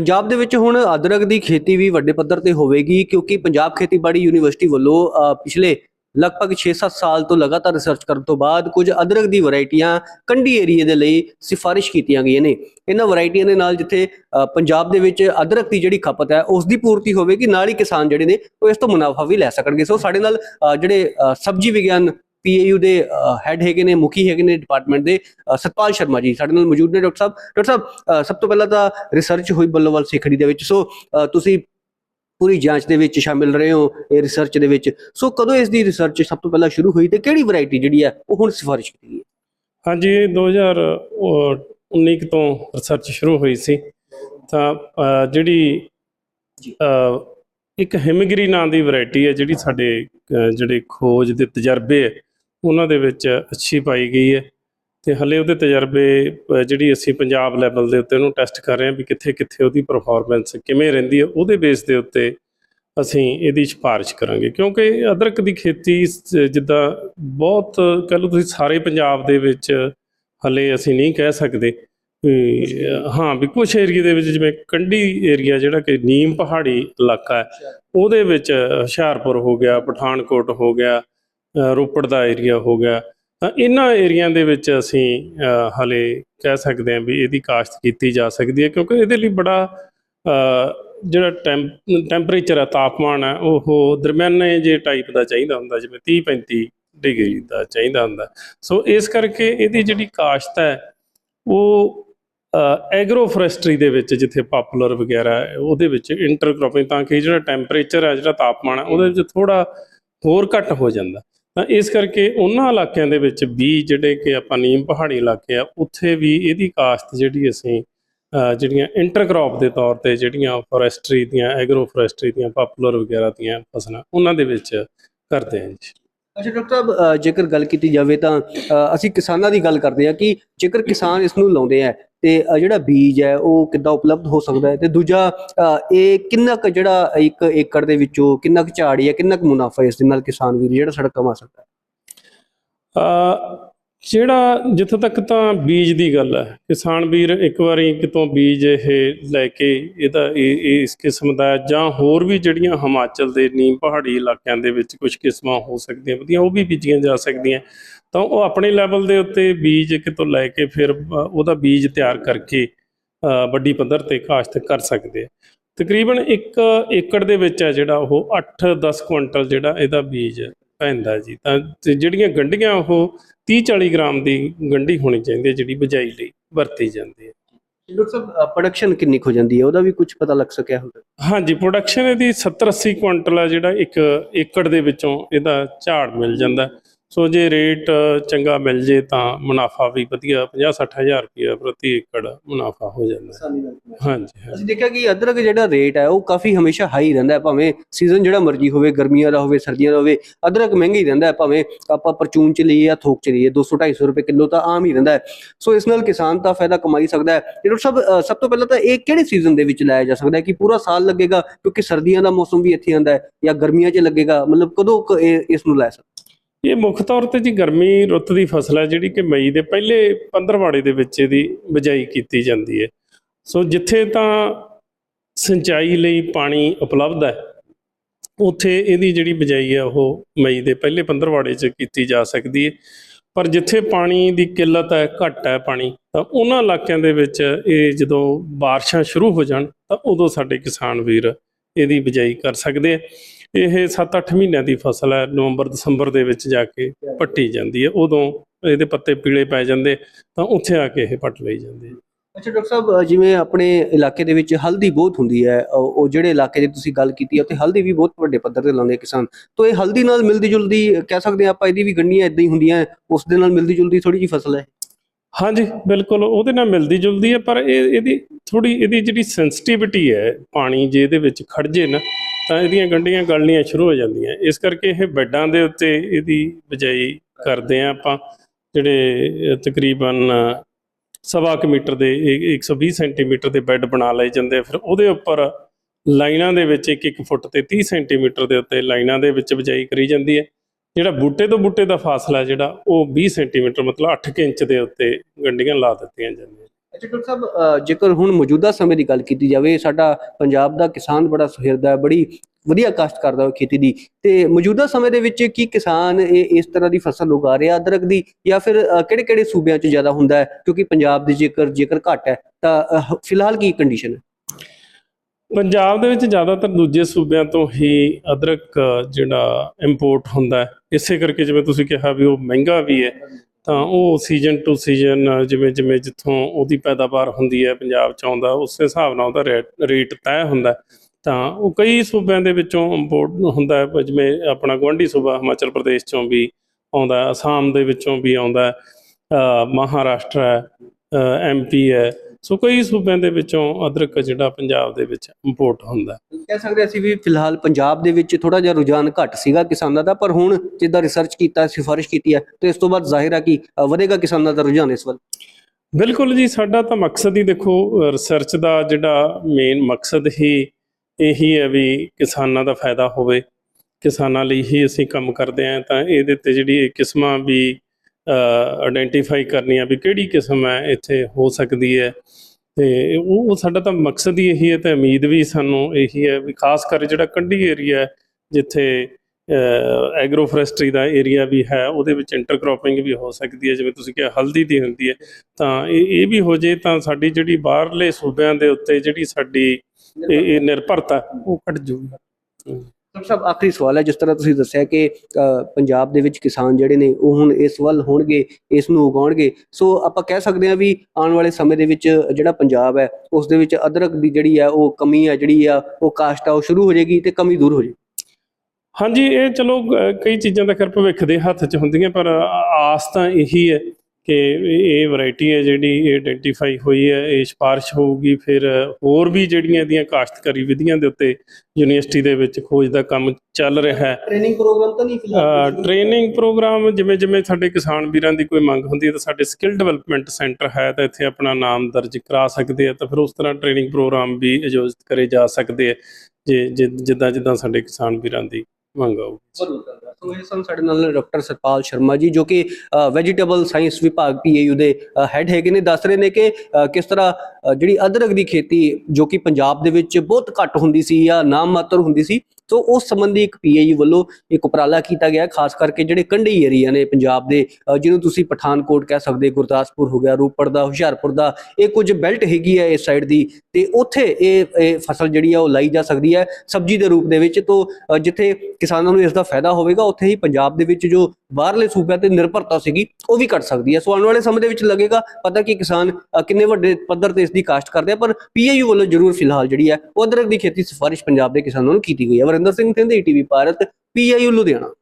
ਪੰਜਾਬ ਦੇ ਵਿੱਚ ਹੁਣ ਅਦਰਕ ਦੀ ਖੇਤੀ ਵੀ ਵੱਡੇ ਪੱਧਰ ਤੇ ਹੋਵੇਗੀ, ਕਿਉਂਕਿ ਪੰਜਾਬ ਖੇਤੀਬਾੜੀ ਯੂਨੀਵਰਸਿਟੀ ਵੱਲੋਂ ਪਿਛਲੇ ਲਗਭਗ 6-7 ਸਾਲ ਤੋਂ ਲਗਾਤਾਰ ਰਿਸਰਚ ਕਰਨ ਤੋਂ ਬਾਅਦ ਕੁਝ ਅਦਰਕ ਦੀ ਵੈਰਾਈਟੀਆਂ ਕੰਢੀ ਏਰੀਏ ਦੇ ਲਈ ਸਿਫਾਰਿਸ਼ ਕੀਤੀਆਂ ਗਈਆਂ ਨੇ। ਇਹਨਾਂ ਵੈਰਾਈਟੀਆਂ ਦੇ ਨਾਲ ਜਿੱਥੇ ਪੰਜਾਬ ਦੇ ਵਿੱਚ ਅਦਰਕ ਦੀ ਜਿਹੜੀ ਖਪਤ ਹੈ, ਉਸ ਦੀ ਪੂਰਤੀ ਹੋਵੇਗੀ, ਨਾਲ ਹੀ ਕਿਸਾਨ ਜਿਹੜੇ ਨੇ, ਉਹ ਇਸ ਤੋਂ ਮੁਨਾਫਾ ਵੀ ਲੈ ਸਕਣਗੇ। ਸੋ ਸਾਡੇ ਨਾਲ ਜਿਹੜੇ ਸਬਜ਼ੀ ਵਿਗਿਆਨ ਪੀਏਯੂ ਦੇ ਹੈੱਡ ਹੈਗੇ ਨੇ ਮੁਖੀ ਹੈਗੇ ਨੇ ਡਿਪਾਰਟਮੈਂਟ ਦੇ ਸਤਪਾਲ ਸ਼ਰਮਾ ਜੀ ਸਾਡੇ ਨਾਲ ਮੌਜੂਦ ਨੇ ਡਾਕਟਰ ਸਾਹਿਬ। ਡਾਕਟਰ ਸਾਹਿਬ ਸਭ ਤੋਂ ਪਹਿਲਾਂ ਤਾਂ ਰਿਸਰਚ ਹੋਈ ਬੱਲੋਵਾਲ ਸਿੱਖੜੀ ਦੇ ਵਿੱਚ ਸੋ ਤੁਸੀਂ ਪੂਰੀ ਜਾਂਚ ਦੇ ਵਿੱਚ ਸ਼ਾਮਿਲ ਰਹੇ ਹੋ ਇਹ ਰਿਸਰਚ ਦੇ ਵਿੱਚ। ਸੋ ਕਦੋਂ ਇਸ ਦੀ ਰਿਸਰਚ ਸਭ ਤੋਂ ਪਹਿਲਾਂ ਸ਼ੁਰੂ ਹੋਈ ਤੇ ਕਿਹੜੀ ਵੈਰਾਈਟੀ ਜਿਹੜੀ ਹੈ ਉਹ ਹੁਣ ਸਿਫਾਰਿਸ਼ ਕੀਤੀ ਹੈ ਹਾਂਜੀ ਇਹ 2019 ਕੁ ਤੋਂ ਰਿਸਰਚ ਸ਼ੁਰੂ ਹੋਈ ਸੀ। ਤਾਂ ਜਿਹੜੀ ਇੱਕ ਹਿਮਗਿਰੀ ਨਾਂ ਦੀ ਵੈਰਾਈਟੀ ਹੈ ਜਿਹੜੀ ਸਾਡੇ ਜਿਹੜੇ ਖੋਜ ਦੇ ਤਜਰਬੇ ਹੈ। ਉਹਨਾਂ ਦੇ ਵਿੱਚ ਅੱਛੀ ਪਾਈ ਗਈ ਹੈ ਤੇ ਹਲੇ ਉਹਦੇ ਤਜਰਬੇ ਜਿਹੜੀ ਅਸੀਂ ਪੰਜਾਬ ਲੈਵਲ ਦੇ ਉੱਤੇ ਉਹਨੂੰ ਟੈਸਟ ਕਰ ਰਹੇ ਹਾਂ ਵੀ ਕਿੱਥੇ ਕਿੱਥੇ ਉਹਦੀ ਪਰਫਾਰਮੈਂਸ ਕਿਵੇਂ ਰਹਿੰਦੀ ਹੈ, ਉਹਦੇ ਬੇਸ ਦੇ ਉੱਤੇ ਅਸੀਂ ਇਹਦੀ ਸਿਫਾਰਿਸ਼ ਕਰਾਂਗੇ। ਕਿਉਂਕਿ ਅਦਰਕ ਦੀ ਖੇਤੀ ਸ- ਜਿੱਦਾਂ ਬਹੁਤ, ਕਹ ਲਓ ਤੁਸੀਂ ਸਾਰੇ ਪੰਜਾਬ ਦੇ ਵਿੱਚ ਹਲੇ ਅਸੀਂ ਨਹੀਂ ਕਹਿ ਸਕਦੇ ਵੀ ਹਾਂ ਵੀ ਕੁਝ ਏਰੀਏ ਦੇ ਵਿੱਚ ਜਿਵੇਂ ਕੰਢੀ ਏਰੀਆ ਜਿਹੜਾ ਕਿ ਨੀਮ ਪਹਾੜੀ ਇਲਾਕਾ ਹੈ, ਉਹਦੇ ਵਿੱਚ ਹੁਸ਼ਿਆਰਪੁਰ ਹੋ ਗਿਆ, ਪਠਾਨਕੋਟ ਹੋ ਗਿਆ ਰੋਪੜ ਦਾ ਏਰੀਆ ਹੋ ਗਿਆ। ਇਹਨਾਂ ਏਰੀਆ ਦੇ ਵਿੱਚ ਅਸੀਂ ਅ, ਹਲੇ ਕਹਿ ਸਕਦੇ ਹਾਂ ਵੀ ਇਹਦੀ ਕਾਸ਼ਤ ਕੀਤੀ ਜਾ ਸਕਦੀ ਹੈ ਕਿਉਂਕਿ ਇਹਦੇ ਲਈ ਬੜਾ ਜਿਹੜਾ ਟੈਂਪ ਟੈਂਪਰੇਚਰ ਹੈ ਤਾਪਮਾਨ ਹੈ ਉਹ ਦਰਮਿਆਨੇ ਜੇ ਟਾਈਪ ਦਾ ਚਾਹੀਦਾ ਹੁੰਦਾ ਜਿਵੇਂ 30 35 ਡਿਗਰੀ ਦਾ ਚਾਹੀਦਾ ਹੁੰਦਾ। ਸੋ ਇਸ ਕਰਕੇ ਇਹਦੀ ਜਿਹੜੀ ਕਾਸ਼ਤ ਹੈ ਉਹ ਐਗਰੋ ਫੋਰੈਸਟਰੀ ਦੇ ਵਿੱਚ ਜਿੱਥੇ ਪਪੂਲਰ ਵਗੈਰਾ ਉਹਦੇ ਵਿੱਚ ਇੰਟਰਕ੍ਰੋਪਿੰਗ ਤਾਂ ਕਿ ਜਿਹੜਾ ਟੈਂਪਰੇਚਰ ਹੈ ਜਿਹੜਾ ਤਾਪਮਾਨ ਹੈ ਉਹਦੇ ਵਿੱਚ ਥੋੜਾ ਹੋਰ ਘੱਟ ਹੋ ਜਾਂਦਾ। ਤਾਂ ਇਸ ਕਰਕੇ ਉਹਨਾਂ ਇਲਾਕਿਆਂ ਦੇ ਵਿੱਚ ਵੀ ਜਿਹੜੇ ਕਿ ਆਪਾਂ ਨੀਮ ਪਹਾੜੀ ਇਲਾਕੇ ਆ, ਉੱਥੇ ਵੀ ਇਹਦੀ ਕਾਸ਼ਤ ਜਿਹੜੀ ਅਸੀਂ ਜਿਹੜੀਆਂ ਇੰਟਰਕ੍ਰੌਪ ਦੇ ਤੌਰ ਤੇ ਜਿਹੜੀਆਂ ਫੋਰੈਸਟਰੀ ਦੀਆਂ ਐਗਰੋ ਫੋਰੈਸਟਰੀ ਦੀਆਂ ਪਪੂਲਰ ਵਗੈਰਾ ਦੀਆਂ ਫਸਲਾਂ ਉਹਨਾਂ ਦੇ ਵਿੱਚ ਕਰਦੇ ਹਾਂ ਜੀ। ਅੱਛਾ, ਡਾਕਟਰ ਸਾਹਿਬ ਜੇਕਰ ਗੱਲ ਕੀਤੀ ਜਾਵੇ ਤਾਂ ਅਸੀਂ ਕਿਸਾਨਾਂ ਦੀ ਗੱਲ ਕਰਦੇ ਹਾਂ ਕਿ ਜੇਕਰ ਕਿਸਾਨ ਇਸ ਨੂੰ ਲਾਉਂਦੇ ਆ ਤੇ ਜਿਹੜਾ ਬੀਜ ਹੈ, ਉਹ ਕਿੱਦਾਂ ਉਪਲਬਧ ਹੋ ਸਕਦਾ ਹੈ? ਤੇ ਦੂਜਾ ਇਹ ਕਿੰਨਾ ਕੁ ਜਿਹੜਾ ਇੱਕ ਏਕੜ ਦੇ ਵਿੱਚੋਂ ਕਿੰਨਾ ਕੁ ਝਾੜੀ ਹੈ, ਕਿੰਨਾ ਕੁ ਮੁਨਾਫਾ ਇਸ ਦੇ ਨਾਲ ਕਿਸਾਨ ਵੀਰ ਜਿਹੜਾ ਸਾਡਾ ਕਮਾ ਸਕਦਾ ਹੈ? ਜਿਹੜਾ ਜਿੱਥੋਂ ਤੱਕ ਤਾਂ ਬੀਜ ਦੀ ਗੱਲ ਹੈ, ਕਿਸਾਨ ਵੀਰ ਇੱਕ ਵਾਰੀ ਕਿਤੋਂ ਬੀਜ ਇਹ ਲੈ ਕੇ ਇਹਦਾ ਇਹ ਇਸ ਕਿਸਮ ਦਾ ਜਾਂ ਹੋਰ ਵੀ ਜਿਹੜੀਆਂ ਹਿਮਾਚਲ ਦੇ ਨੀਮ ਪਹਾੜੀ ਇਲਾਕਿਆਂ ਦੇ ਵਿੱਚ ਕੁਝ ਕਿਸਮਾਂ ਹੋ ਸਕਦੀਆਂ, ਵਧੀਆ ਉਹ ਵੀ ਬੀਜੀਆਂ ਜਾ ਸਕਦੀਆਂ, ਤਾਂ ਉਹ ਆਪਣੇ ਲੈਵਲ ਦੇ ਉੱਤੇ ਬੀਜ ਕਿਤੋਂ ਲੈ ਕੇ ਫਿਰ ਉਹਦਾ ਬੀਜ ਤਿਆਰ ਕਰਕੇ ਵੱਡੀ ਪੱਧਰ ਤੇ ਕਾਸ਼ਤ ਕਰ ਸਕਦੇ ਆ। ਤਕਰੀਬਨ 1 ਏਕੜ ਦੇ ਵਿੱਚ ਹੈ ਜਿਹੜਾ ਉਹ 8-10 ਕੁਇੰਟਲ ਜਿਹੜਾ ਇਹਦਾ ਬੀਜ ਹੈ। ਪੈਂਦਾ ਜੀ। ਤਾਂ ਤੇ ਜਿਹੜੀਆਂ ਗੰਢੀਆਂ ਉਹ 30-40 ਗ੍ਰਾਮ ਦੀ ਗੰਢੀ ਹੋਣੀ ਚਾਹੀਦੀ ਹੈ ਜਿਹੜੀ ਬਜਾਈ ਲਈ ਵਰਤੀ ਜਾਂਦੀ ਹੈ। ਡਾਕਟਰ ਸਾਹਿਬ ਪ੍ਰੋਡਕਸ਼ਨ ਕਿੰਨੀ ਹੋ ਜਾਂਦੀ ਹੈ? ਉਹਦਾ ਵੀ ਕੁਝ ਪਤਾ ਲੱਗ ਸਕਿਆ ਹੁੰਦਾ ਹਾਂਜੀ ਪ੍ਰੋਡਕਸ਼ਨ ਇਹਦੀ 70-80 ਕੁਇੰਟਲ ਹੈ ਜਿਹੜਾ ਇੱਕ ਏਕੜ ਦੇ ਵਿੱਚੋਂ ਇਹਦਾ ਝਾੜ ਮਿਲ ਜਾਂਦਾ। ਸੋ ਜੇ ਰੇਟ ਚੰਗਾ ਮਿਲ ਜੇ ਤਾਂ ਮੁਨਾਫਾ ਵੀ ਵਧੀਆ 50-60 ਹਜ਼ਾਰ ਰੁਪਏ ਪ੍ਰਤੀ ਏਕੜ ਮੁਨਾਫਾ ਹੋ ਜਾਂਦਾ ਹੈ। ਹਾਂਜੀ ਅਸੀਂ ਦੇਖਿਆ ਕਿ ਅਦਰਕ ਜਿਹੜਾ ਰੇਟ ਹੈ ਉਹ ਕਾਫੀ ਹਮੇਸ਼ਾ ਹਾਈ ਰਹਿੰਦਾ ਹੈ ਭਾਵੇਂ ਸੀਜ਼ਨ ਜਿਹੜਾ ਮਰਜ਼ੀ ਹੋਵੇ ਗਰਮੀਆਂ ਦਾ ਹੋਵੇ ਸਰਦੀਆਂ ਦਾ ਹੋਵੇ ਅਦਰਕ ਮਹਿੰਗਾ ਹੀ ਰਹਿੰਦਾ ਹੈ ਭਾਵੇਂ ਆਪਾਂ ਪਰਚੂਨ ਚ ਲਈਏ ਜਾਂ ਥੋਕ ਚ ਲਈਏ 200 250 ਰੁਪਏ ਕਿਲੋ ਤਾਂ ਆਮ ਹੀ ਰਹਿੰਦਾ ਹੈ। ਸੋ ਇਸ ਨਾਲ ਕਿਸਾਨ ਤਾਂ ਫਾਇਦਾ ਕਮਾ ਹੀ ਸਕਦਾ ਹੈ। ਤੇ ਡਾਕਟਰ ਸਾਹਿਬ ਅ, ਸਭ ਤੋਂ ਪਹਿਲਾਂ ਤਾਂ ਇਹ ਕਿਹੜੇ ਸੀਜ਼ਨ ਦੇ ਵਿੱਚ ਲਾਇਆ ਜਾ ਸਕਦਾ ਹੈ ਕਿ ਪੂਰਾ ਸਾਲ ਲੱਗੇਗਾ ਕਿਉਂਕਿ ਸਰਦੀਆਂ ਦਾ ਮੌਸਮ ਵੀ ਇੱਥੇ ਆਉਂਦਾ ਹੈ ਜਾਂ ਗਰਮੀਆਂ 'ਚ ਲੱਗੇਗਾ? ਮਤਲਬ ਕਦੋਂ ਕੁ ਇਹ ਇਸ ਨੂੰ ਲੈ ਸਕਦੇ ਇਹ ਮੁੱਖ ਤੌਰ ਤੇ ਜੀ ਗਰਮੀ ਰੁੱਤ ਦੀ ਫਸਲ ਹੈ, ਜਿਹੜੀ ਕਿ ਮਈ ਦੇ ਪਹਿਲੇ ਪੰਦਰਵਾੜੇ ਦੇ ਵਿੱਚ ਇਹਦੀ ਬਿਜਾਈ ਕੀਤੀ ਜਾਂਦੀ ਹੈ। ਸੋ ਜਿੱਥੇ ਤਾਂ ਸਿੰਚਾਈ ਲਈ ਪਾਣੀ ਉਪਲਬਧ ਹੈ, ਉੱਥੇ ਇਹਦੀ ਜਿਹੜੀ ਬਿਜਾਈ ਹੈ, ਉਹ ਮਈ ਦੇ ਪਹਿਲੇ ਪੰਦਰਵਾੜੇ 'ਚ ਕੀਤੀ ਜਾ ਸਕਦੀ ਹੈ। ਪਰ ਜਿੱਥੇ ਪਾਣੀ ਦੀ ਕਿੱਲਤ ਹੈ, ਘੱਟ ਹੈ ਪਾਣੀ, ਤਾਂ ਉਹਨਾਂ ਇਲਾਕਿਆਂ ਦੇ ਵਿੱਚ ਇਹ ਜਦੋਂ ਬਾਰਿਸ਼ਾਂ ਸ਼ੁਰੂ ਹੋ ਜਾਣ, ਤਾਂ ਉਦੋਂ ਸਾਡੇ ਕਿਸਾਨ ਵੀਰ ਇਹਦੀ ਬਿਜਾਈ ਕਰ ਸਕਦੇ ਆ ਇਹ 7-8 ਮਹੀਨਿਆਂ ਦੀ ਫਸਲ ਹੈ ਨਵੰਬਰ ਦਸੰਬਰ ਦੇ ਵਿੱਚ ਜਾ ਕੇ ਪੱਟੀ ਜਾਂਦੀ ਹੈ। ਉਦੋਂ ਇਹਦੇ ਪੱਤੇ ਪੀਲੇ ਪੈ ਜਾਂਦੇ ਤਾਂ ਉੱਥੇ ਆ ਕੇ ਇਹ ਪੱਟ ਲਈ ਜਾਂਦੇ। ਅੱਛਾ ਡਾਕਟਰ ਸਾਹਿਬ ਜਿਵੇਂ ਆਪਣੇ ਇਲਾਕੇ ਦੇ ਵਿੱਚ ਹਲਦੀ ਬਹੁਤ ਹੁੰਦੀ ਹੈ ਉਹ ਜਿਹੜੇ ਇਲਾਕੇ ਦੀ ਤੁਸੀਂ ਗੱਲ ਕੀਤੀ ਹੈ ਉੱਥੇ ਹਲਦੀ ਵੀ ਬਹੁਤ ਵੱਡੇ ਪੱਧਰ ਤੇ ਲਾਉਂਦੇ ਕਿਸਾਨ। ਤੋਂ ਇਹ ਹਲਦੀ ਨਾਲ ਮਿਲਦੀ ਜੁਲਦੀ ਕਹਿ ਸਕਦੇ ਆਪਾਂ ਇਹਦੀ ਵੀ ਗੰਢੀਆਂ ਇਦਾਂ ਹੀ ਹੁੰਦੀਆਂ ਉਸ ਦੇ ਨਾਲ ਮਿਲਦੀ ਜੁਲਦੀ ਥੋੜੀ ਜਿਹੀ ਫਸਲ ਹੈ? ਹਾਂਜੀ ਬਿਲਕੁਲ ਉਹਦੇ ਨਾਲ ਮਿਲਦੀ ਜੁਲਦੀ ਹੈ ਪਰ ਇਹ ਇਹਦੀ ਥੋੜੀ ਇਹਦੀ ਜਿਹੜੀ ਸੈਂਸਿਟੀਵਿਟੀ ਹੈ ਪਾਣੀ ਜੇ ਇਹਦੇ ਵਿੱਚ ਖੜ ਜੇ ਨਾ ਤਾਂ ਇਹਦੀਆਂ ਗੰਢੀਆਂ ਗਲਣੀਆਂ ਸ਼ੁਰੂ ਹੋ ਜਾਂਦੀਆਂ। ਇਸ ਕਰਕੇ ਇਹ ਬੈੱਡਾਂ ਦੇ ਉੱਤੇ ਇਹਦੀ ਬਿਜਾਈ ਕਰਦੇ ਆ ਆਪਾਂ, ਜਿਹੜੇ ਤਕਰੀਬਨ ਸਵਾ ਕੁ ਮੀਟਰ ਦੇ ਇਹ 120 ਸੈਂਟੀਮੀਟਰ ਦੇ ਬੈੱਡ ਬਣਾ ਲਏ ਜਾਂਦੇ ਆ। ਫਿਰ ਉਹਦੇ ਉੱਪਰ ਲਾਈਨਾਂ ਦੇ ਵਿੱਚ 1-1 ਫੁੱਟ ਤੇ 30 ਸੈਂਟੀਮੀਟਰ ਦੇ ਉੱਤੇ ਲਾਈਨਾਂ ਦੇ ਵਿੱਚ ਬਿਜਾਈ ਕਰੀ ਜਾਂਦੀ ਹੈ। ਜਿਹੜਾ ਬੂਟੇ ਤੋਂ ਬੂਟੇ ਦਾ ਫਾਸਲਾ ਜਿਹੜਾ, ਉਹ 20 ਸੈਂਟੀਮੀਟਰ ਮਤਲਬ 8 ਇੰਚ ਦੇ ਉੱਤੇ ਗੰਢੀਆਂ ਲਾ ਦਿੱਤੀਆਂ ਜਾਂਦੀਆਂ। ਅੱਛਾ, ਡਾਕਟਰ ਸਾਹਿਬ ਜੇਕਰ ਹੁਣ ਮੌਜੂਦਾ ਸਮੇਂ ਦੀ ਗੱਲ ਕੀਤੀ ਜਾਵੇ, ਸਾਡਾ ਪੰਜਾਬ ਦਾ ਕਿਸਾਨ ਬੜਾ ਸੁਹਿਰਦਾ ਹੈ, ਬੜੀ ਵਧੀਆ ਕਾਸ਼ਤ ਕਰਦਾ ਹੈ ਖੇਤੀ ਦੀ। ਤੇ ਮੌਜੂਦਾ ਸਮੇਂ ਦੇ ਵਿੱਚ ਕੀ ਕਿਸਾਨ ਇਹ, ਇਸ ਤਰ੍ਹਾਂ ਦੀ ਫਸਲ ਉਗਾ ਰਿਹਾ ਅਦਰਕ ਦੀ, ਜਾਂ ਫਿਰ ਕਿਹੜੇ ਕਿਹੜੇ ਸੂਬਿਆਂ 'ਚ ਜ਼ਿਆਦਾ ਹੁੰਦਾ ਹੈ? ਕਿਉਂਕਿ ਪੰਜਾਬ ਦੀ ਜੇਕਰ ਜੇਕਰ ਘੱਟ ਹੈ, ਤਾਂ ਫਿਲਹਾਲ ਕੀ ਕੰਡੀਸ਼ਨ ਹੈ? ਪੰਜਾਬ ਦੇ ਵਿੱਚ ਜ਼ਿਆਦਾਤਰ ਦੂਜੇ ਸੂਬਿਆਂ ਤੋਂ ਹੀ ਅਦਰਕ ਜਿਹੜਾ ਇੰਪੋਰਟ ਹੁੰਦਾ ਹੈ, ਇਸੇ ਕਰਕੇ ਜਿਵੇਂ ਤੁਸੀਂ ਕਿਹਾ ਵੀ ਉਹ ਮਹਿੰਗਾ ਵੀ ਹੈ। ਤਾਂ ਉਹ ਸੀਜ਼ਨ ਟੂ ਸੀਜ਼ਨ ਜਿਵੇਂ ਜਿਵੇਂ ਜਿੱਥੋਂ ਉਹਦੀ ਪੈਦਾਵਾਰ ਹੁੰਦੀ ਹੈ ਪੰਜਾਬ ਚ ਆਉਂਦਾ, ਉਸੇ ਹਿਸਾਬ ਨਾਲ ਉਹਦਾ ਰੇਟ ਰੇਟ ਤੈਅ ਹੁੰਦਾ। ਤਾਂ ਉਹ ਕਈ ਸੂਬਿਆਂ ਦੇ ਵਿੱਚੋਂ ਇੰਪੋਰਟ ਹੁੰਦਾ ਜਿਵੇਂ ਆਪਣਾ ਗੁਆਂਢੀ ਸੂਬਾ ਹਿਮਾਚਲ ਪ੍ਰਦੇਸ਼ ਚੋਂ ਵੀ ਆਉਂਦਾ ਅਸਾਮ ਦੇ ਵਿੱਚੋਂ ਵੀ ਆਉਂਦਾ ਮਹਾਰਾਸ਼ਟਰ ਹੈ ਐਮਪੀ ਹੈ। ਸੋ ਕਈ ਸੂਬਿਆਂ ਦੇ ਵਿੱਚੋਂ ਅਦਰਕ ਜਿਹੜਾ ਪੰਜਾਬ ਦੇ ਵਿੱਚ ਇੰਪੋਰਟ ਹੁੰਦਾ। ਕਹਿ ਸਕਦੇ ਅਸੀਂ ਵੀ ਫਿਲਹਾਲ ਪੰਜਾਬ ਦੇ ਵਿੱਚ ਥੋੜਾ ਜਿਹਾ ਰੁਝਾਨ ਘੱਟ ਸੀਗਾ ਕਿਸਾਨਾਂ ਦਾ ਪਰ ਹੁਣ ਜਿੱਦਾਂ ਰਿਸਰਚ ਕੀਤਾ ਸਿਫਾਰਿਸ਼ ਕੀਤੀ ਹੈ ਤੇ ਇਸ ਤੋਂ ਬਾਅਦ ਜ਼ਾਹਿਰ ਹੈ ਕਿ ਵਧੇਗਾ ਕਿਸਾਨਾਂ ਦਾ ਰੁਝਾਨ ਇਸ ਵੱਲ ਬਿਲਕੁਲ ਜੀ ਸਾਡਾ ਤਾਂ ਮਕਸਦ ਹੀ ਦੇਖੋ ਰਿਸਰਚ ਦਾ ਜਿਹੜਾ ਮੇਨ ਮਕਸਦ ਹੀ ਇਹੀ ਹੈ ਵੀ ਕਿਸਾਨਾਂ ਦਾ ਫਾਇਦਾ ਹੋਵੇ ਕਿਸਾਨਾਂ ਲਈ ਹੀ ਅਸੀਂ ਕੰਮ ਕਰਦੇ ਹਾਂ ਤਾਂ ਇਹਦੇ ਤੇ ਜਿਹੜੀ ਕਿਸਮਾਂ ਵੀ ਆਇਡੈਂਟੀਫਾਈ ਆ ਵੀ ਕਿਹੜੀ ਕਿਸਮ ਹੈ, ਇੱਥੇ ਹੋ ਸਕਦੀ ਹੈ। ਤੇ ਉਹ ਸਾਡਾ ਤਾਂ ਮਕਸਦ ਹੀ ਇਹੀ ਹੈ ਤੇ ਉਮੀਦ ਵੀ ਸਾਨੂੰ ਇਹੀ ਹੈ ਵੀ ਖਾਸ ਕਰ ਜਿਹੜਾ ਕੰਢੀ ਏਰੀਆ ਜਿੱਥੇ ਐਗਰੋ ਫੋਰੈਸਟਰੀ ਦਾ ਏਰੀਆ ਵੀ ਹੈ, ਉਹਦੇ ਵਿੱਚ ਇੰਟਰਕ੍ਰੋਪਿੰਗ ਵੀ ਹੋ ਸਕਦੀ ਹੈ। ਜਿਵੇਂ ਤੁਸੀਂ ਕਿਹਾ, ਹਲਦੀ ਦੀ ਹੁੰਦੀ ਹੈ। ਤਾਂ ਇਹ ਇਹ ਵੀ ਹੋ ਜੇ ਤਾਂ ਸਾਡੀ ਜਿਹੜੀ ਬਾਹਰਲੇ ਸੂਬਿਆਂ ਦੇ ਉੱਤੇ ਜਿਹੜੀ ਸਾਡੀ ਇਹ ਇਹ ਨਿਰਭਰਤਾ, ਉਹ ਘਟ ਜਾਊਗੀ। ਸਭ ਸਭ ਆਖਰੀ ਸਵਾਲ ਹੈ, ਜਿਸ ਤਰ੍ਹਾਂ ਤੁਸੀਂ ਦੱਸਿਆ ਕਿ ਪੰਜਾਬ ਦੇ ਵਿੱਚ ਕਿਸਾਨ ਜਿਹੜੇ ਨੇ, ਉਹ ਹੁਣ ਇਸ ਵੱਲ ਹੋਣਗੇ, ਇਸ ਨੂੰ ਉਗਾਉਣਗੇ। ਸੋ ਆਪਾਂ ਕਹਿ ਸਕਦੇ ਹਾਂ ਵੀ ਆਉਣ ਵਾਲੇ ਸਮੇਂ ਦੇ ਵਿੱਚ ਜਿਹੜਾ ਪੰਜਾਬ ਹੈ, ਉਸ ਦੇ ਵਿੱਚ ਅਦਰਕ ਦੀ ਜਿਹੜੀ ਆ ਉਹ ਕਮੀ ਆ ਜਿਹੜੀ ਆ, ਉਹ ਕਾਸ਼ਟ ਆ, ਉਹ ਸ਼ੁਰੂ ਹੋ ਜਾਏਗੀ ਤੇ ਕਮੀ ਦੂਰ ਹੋ ਜਾਏਗੀ। ਹਾਂਜੀ, ਇਹ ਚਲੋ ਕਈ ਚੀਜ਼ਾਂ ਤਾਂ ਖਰ ਭਵਿੱਖ ਦੇ ਹੱਥ 'ਚ ਹੁੰਦੀਆਂ, ਪਰ ਆਸ ਤਾਂ ਇਹੀ ਹੈ ਕਿ ਇਹ- ਇਹ ਵੈਰਾਈਟੀ ਹੈ ਜਿਹੜੀ ਇਹ ਆਇਡੈਂਟੀਫਾਈ ਹੋਈ ਹੈ ਇਹ ਸਿਫਾਰਿਸ਼ ਹੋਊਗੀ ਫਿਰ ਹੋਰ ਵੀ ਜਿਹੜੀਆਂ ਇਹਦੀਆਂ ਕਾਸ਼ਤਕਾਰੀ ਵਿਧੀਆਂ ਦੇ ਉੱਤੇ ਯੂਨੀਵਰਸਿਟੀ ਦੇ ਵਿੱਚ ਖੋਜ ਦਾ ਕੰਮ ਚੱਲ ਰਿਹਾ ਹੈ। ਟ੍ਰੇਨਿੰਗ ਪ੍ਰੋਗਰਾਮ ਤਾਂ ਨਹੀਂ ਟ੍ਰੇਨਿੰਗ ਪ੍ਰੋਗਰਾਮ ਜਿਵੇਂ ਜਿਵੇਂ ਸਾਡੇ ਕਿਸਾਨ ਵੀਰਾਂ ਦੀ ਕੋਈ ਮੰਗ ਹੁੰਦੀ ਹੈ ਤਾਂ ਸਾਡੇ ਸਕਿੱਲ ਡਿਵੈਲਪਮੈਂਟ ਸੈਂਟਰ ਹੈ ਤਾਂ ਇੱਥੇ ਆਪਣਾ ਨਾਮ ਦਰਜ ਕਰਾ ਸਕਦੇ ਆ ਤਾਂ ਫਿਰ ਉਸ ਤਰ੍ਹਾਂ ਟ੍ਰੇਨਿੰਗ ਪ੍ਰੋਗਰਾਮ ਵੀ ਆਯੋਜਿਤ ਕਰੇ ਜਾ ਸਕਦੇ ਆ ਜੇ ਜੇ- ਜਿੱਦਾਂ ਜਿੱਦਾਂ ਸਾਡੇ ਕਿਸਾਨ ਵੀਰਾਂ ਦੀ ਮੰਗ ਆਊਗੀ। ਸੋ ਇਹ ਸਨ ਸਾਡੇ ਨਾਲ ਡਾਕਟਰ ਸਤਪਾਲ ਸ਼ਰਮਾ ਜੀ, ਜੋ ਕਿ ਵੈਜੀਟੇਬਲ ਸਾਇੰਸ ਵਿਭਾਗ ਪੀਏਯੂ ਦੇ ਹੈੱਡ ਹੈਗੇ ਨੇ। ਦੱਸ ਰਹੇ ਨੇ ਕਿ ਕਿਸ ਤਰ੍ਹਾਂ ਜਿਹੜੀ ਅਦਰਕ ਦੀ ਖੇਤੀ, ਜੋ ਕਿ ਪੰਜਾਬ ਦੇ ਵਿੱਚ ਬਹੁਤ ਘੱਟ ਹੁੰਦੀ ਸੀ ਜਾਂ ਨਾਮ ਮਾਤਰ ਹੁੰਦੀ ਸੀ, ਸੋ ਉਸ ਸੰਬੰਧੀ ਇੱਕ ਪੀਏਯੂ ਵੱਲੋਂ ਇੱਕ ਉਪਰਾਲਾ ਕੀਤਾ ਗਿਆ ਖਾਸ ਕਰਕੇ ਜਿਹੜੇ ਕੰਢੀ ਏਰੀਆ ਨੇ ਪੰਜਾਬ ਦੇ ਜਿਹਨੂੰ ਤੁਸੀਂ ਪਠਾਨਕੋਟ ਕਹਿ ਸਕਦੇ, ਗੁਰਦਾਸਪੁਰ ਹੋ ਗਿਆ, ਰੂਪੜ ਦਾ, ਹੁਸ਼ਿਆਰਪੁਰ ਦਾ, ਇਹ ਕੁਝ ਬੈਲਟ ਹੈਗੀ ਹੈ ਇਸ ਸਾਈਡ ਦੀ, ਤੇ ਉੱਥੇ ਇਹ ਇਹ ਫਸਲ ਜਿਹੜੀ ਆ ਉਹ ਲਾਈ ਜਾ ਸਕਦੀ ਹੈ ਸਬਜ਼ੀ ਦੇ ਰੂਪ ਦੇ ਵਿੱਚ। ਤੋਂ ਜਿੱਥੇ ਕਿਸਾਨਾਂ ਨੂੰ ਇਸ ਦਾ ਫਾਇਦਾ ਹੋਵੇਗਾ, ਉੱਥੇ ਹੀ ਪੰਜਾਬ ਦੇ ਵਿੱਚ ਜੋ ਬਾਹਰਲੇ ਸੂਬਿਆਂ ਤੇ ਨਿਰਭਰਤਾ ਸੀਗੀ, ਉਹ ਵੀ ਘਟ ਸਕਦੀ ਹੈ। ਸੋ ਆਉਣ ਵਾਲੇ ਸਮੇਂ ਦੇ ਵਿੱਚ ਲੱਗੇਗਾ, ਪਤਾ ਕਿ ਕਿਸਾਨ ਕਿੰਨੇ ਵੱਡੇ ਪੱਧਰ ਤੇ ਇਸ ਦੀ ਕਾਸ਼ਤ ਕਰਦੇ ਆ, ਪਰ ਪੀਏਯੂ ਵੱਲੋਂ ਜ਼ਰੂਰ ਫਿਲਹਾਲ ਜਿਹੜੀ ਹੈ, ਉਹ ਅਦਰਕ ਦੀ ਖੇਤੀ ਸਿਫਾਰਿਸ਼ ਪੰਜਾਬ ਦੇ ਕਿਸਾਨਾਂ ਨੂੰ ਕੀਤੀ ਗਈ ਹੈ। ਵਰਿੰਦਰ ਸਿੰਘ ਥਿੰਦੇ ਟੀਵੀ ਭਾਰਤ, ਪੀਏਯੂ, ਲੁਧਿਆਣਾ।